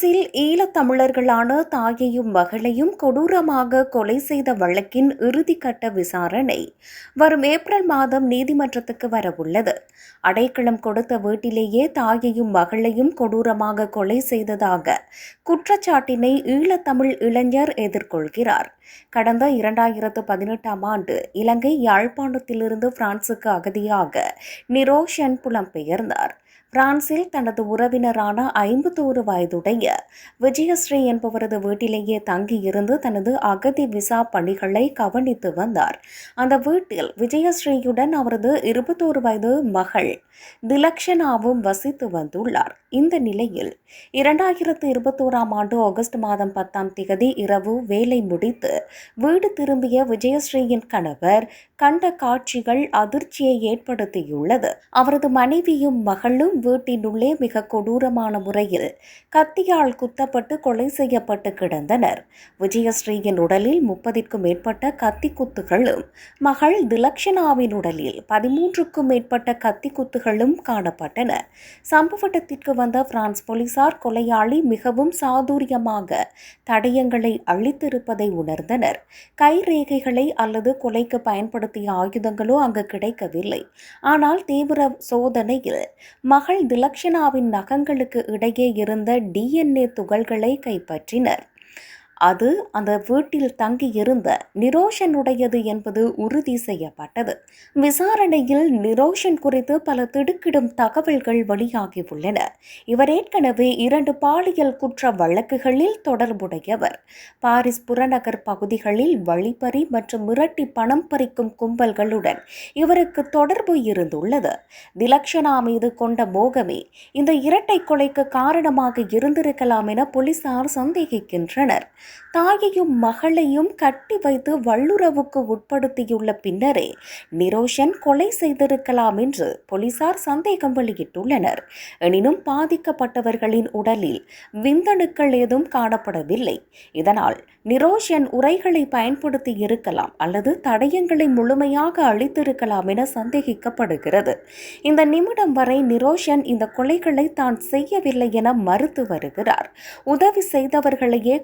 பிரான்சில் ஈழத்தமிழர்களான தாயையும் மகளையும் கொடூரமாக கொலை செய்த வழக்கின் இறுதிக்கட்ட விசாரணை வரும் ஏப்ரல் மாதம் நீதிமன்றத்துக்கு வரவுள்ளது. அடைக்கலம் கொடுத்த வீட்டிலேயே தாயையும் மகளையும் கொடூரமாக கொலை செய்ததாக குற்றச்சாட்டினை ஈழத்தமிழ் இளைஞர் எதிர்கொள்கிறார். கடந்த இரண்டாயிரத்து பதினெட்டாம் ஆண்டு இலங்கை யாழ்ப்பாணத்திலிருந்து பிரான்சுக்கு அகதியாக நிரோஷன் புலம்பெயர்ந்தார். பிரான்சில் தனது உறவினரான ஐம்பத்தோரு வயதுடைய விஜயஸ்ரீ என்பவரது வீட்டிலேயே தங்கியிருந்து தனது அகதி விசா பணிகளை கவனித்து வந்தார். அந்த வீட்டில் விஜயஸ்ரீயுடன் அவரது இருபத்தோரு வயது மகள் திலக்ஷனாவும் வசித்து வந்துள்ளார். இந்த நிலையில் இரண்டாயிரத்து இருபத்தோராம் ஆண்டு ஆகஸ்ட் மாதம் பத்தாம் திகதி இரவு வேலை முடித்து வீடு திரும்பிய விஜயஸ்ரீயின் கணவர் கண்ட காட்சிகள் அதிர்ச்சியை ஏற்படுத்தியுள்ளது. அவரது மனைவியும் மகளும் வீட்டினுள்ளே மிக கொடூரமான முறையில் கத்தியால் குத்தப்பட்டு கொலை செய்யப்பட்டு கிடந்தனர். விஜயஸ்ரீயின் உடலில் முப்பதிற்கும் மேற்பட்ட கத்தி குத்துகளும் மகள் திலக்ஷனாவின் உடலில் பதிமூன்றுக்கும் மேற்பட்ட கத்தி குத்துகளும் காணப்பட்டன. சம்பவ இடத்திற்கு வந்த பிரான்ஸ் போலீசார் கொலையாளி மிகவும் சாதுரியமாக தடயங்களை அழித்திருப்பதை உணர்ந்தனர். கைரேகைகளை அல்லது கொலைக்கு பயன்படுத்திய ஆயுதங்களோ அங்கு கிடைக்கவில்லை. ஆனால் தீவிர சோதனையில் மகள் திலக்ஷனாவின் நகங்களுக்கு இடையே இருந்த டிஎன்ஏ துகள்களை கைப்பற்றினர். அது அந்த வீட்டில் தங்கியிருந்த நிரோஷனுடையது என்பது உறுதி செய்யப்பட்டது. விசாரணையில் நிரோஷன் குறித்து பல திடுக்கிடும் தகவல்கள் வெளியாகியுள்ளன இவர் ஏற்கனவே இரண்டு பாலியல் குற்ற வழக்குகளில் தொடர்புடையவர். பாரிஸ் புறநகர் பகுதிகளில் வழிப்பறி மற்றும் மிரட்டி பணம் பறிக்கும் கும்பல்களுடன் இவருக்கு தொடர்பு இருந்துள்ளது. திலக்ஷனா மீது கொண்ட மோகமே இந்த இரட்டை கொலைக்கு காரணமாக இருந்திருக்கலாம் என போலீசார் சந்தேகிக்கின்றனர். தாயையும் மகளையும் கட்டி வைத்து வல்லுறவுக்கு உட்படுத்தியுள்ள பின்னரே நிரோஷன் கொலை செய்திருக்கலாம் என்று போலீசார் சந்தேகம் வெளியிட்டுள்ளனர். எனினும் பாதிக்கப்பட்டவர்களின் உடலில் விந்தணுக்கள் ஏதும் காணப்படவில்லை. இதனால் நிரோஷன் உரைகளை பயன்படுத்தி இருக்கலாம் அல்லது தடயங்களை முழுமையாக அழித்திருக்கலாம் என சந்தேகிக்கப்படுகிறது. இந்த நிமிடம் வரை நிரோஷன் இந்த கொலைகளை தான் செய்யவில்லை என மறுத்து வருகிறார். உதவி செய்தவர்களையே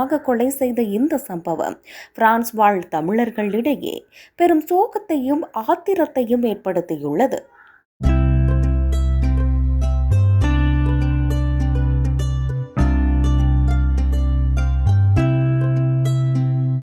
கொடூரமாக கொலை செய்த இந்த சம்பவம். பிரான்ஸ் வாழ் தமிழர்களிடையே பெரும் சோகத்தையும் ஆத்திரத்தையும் ஏற்படுத்தியுள்ளது.